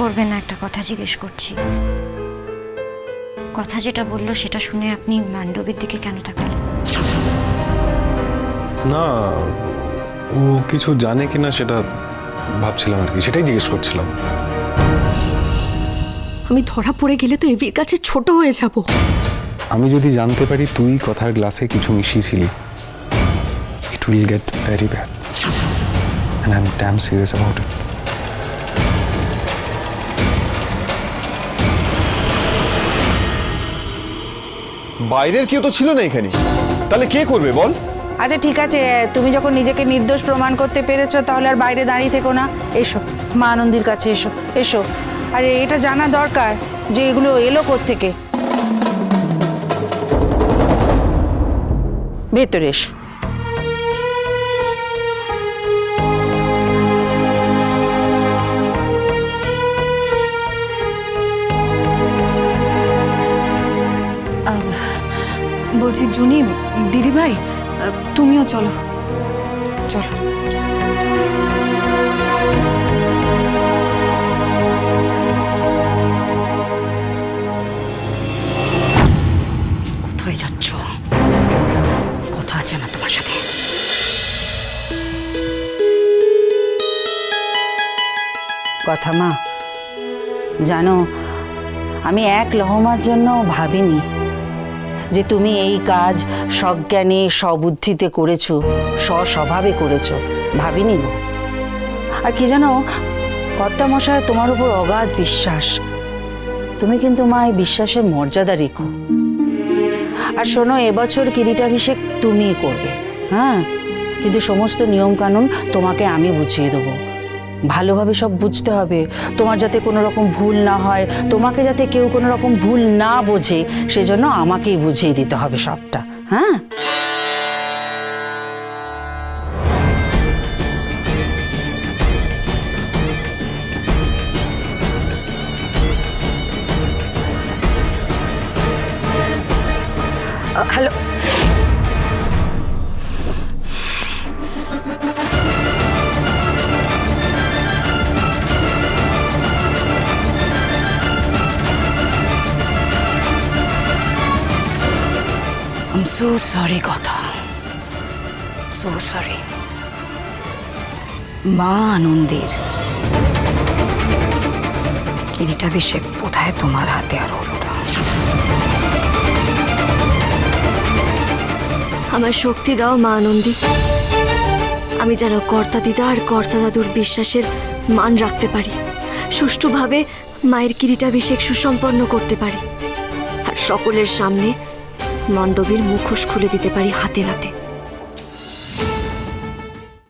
করবেন না একটা কথা জিজ্ঞেস করছি। কথা যেটা বলল সেটা শুনে আপনি মান্ডবের দিকে কেন তাকালেন? না ও কিছু জানে কিনা সেটা ভাবছিলাম আর কি সেটাই জিজ্ঞেস করছিলাম। আমি ধরা পড়ে গেলে তো এভির কাছে ছোট হয়ে যাব। আমি যদি জানতে পারি তুই কথার গ্লাসে কিছু মিশিয়েছিলি it will get very bad and I am damn serious about it বাইরের কেউ তো ছিল না এখানে। তাহলে কে করবে বল? আচ্ছা ঠিক আছে। তুমি যখন নিজেকে নির্দোষ প্রমাণ করতে পেরেছ, তাহলে আর বাইরে দাঁড়িয়ে থেকো না। এসো, মা আনন্দির কাছে এসো এসো। আর, এটা জানা দরকার যে এগুলো এলো থেকে ভেতরে এসো। বলছি, জুনি, দিদিভাই তুমিও চলো। চলো। কোথায় যাচ্ছ? কথা আছে আমার তোমার সাথে। কথা মা, জানো, আমি এক লহমার জন্য ভাবিনি। যে তুমি এই কাজ সজ্ঞানে, সবুদ্ধিতে করেছ, স্বস্বভাবে করেছ। ভাবিনি গো। আর কি জানো কর্তামশায় তোমার উপর অগাধ বিশ্বাস। তুমি কিন্তু মা এই বিশ্বাসের মর্যাদা রেখো। আর শোনো, এবছর কিরিটাভিষেক তুমিই করবে। হ্যাঁ? কিন্তু সমস্ত নিয়মকানুন তোমাকে আমি বুঝিয়ে দেবো। ভালোভাবে সব বুঝতে হবে। তোমার যাতে কোনো রকম ভুল না হয়, তোমাকে যাতে কেউ কোনো রকম ভুল না বোঝে, সেজন্য আমাকেই বুঝিয়ে দিতে হবে সবটা হ্যাঁ? হ্যালো। সো সরি কথা সো সরি মা আনন্দের। কিরিটাভিষেক বোধহয় তোমার হাতে আর আমার শক্তি দাও, মা আনন্দী। আমি যেন কর্তা দিদা আর কর্তা দাদুর বিশ্বাসের মান রাখতে পারি। সুষ্ঠুভাবে মায়ের কিরিটাভিষেক সুসম্পন্ন করতে পারি। আর সকলের সামনে মণ্ডপের মুখোশ খুলে দিতে পারি হাতে নাতে।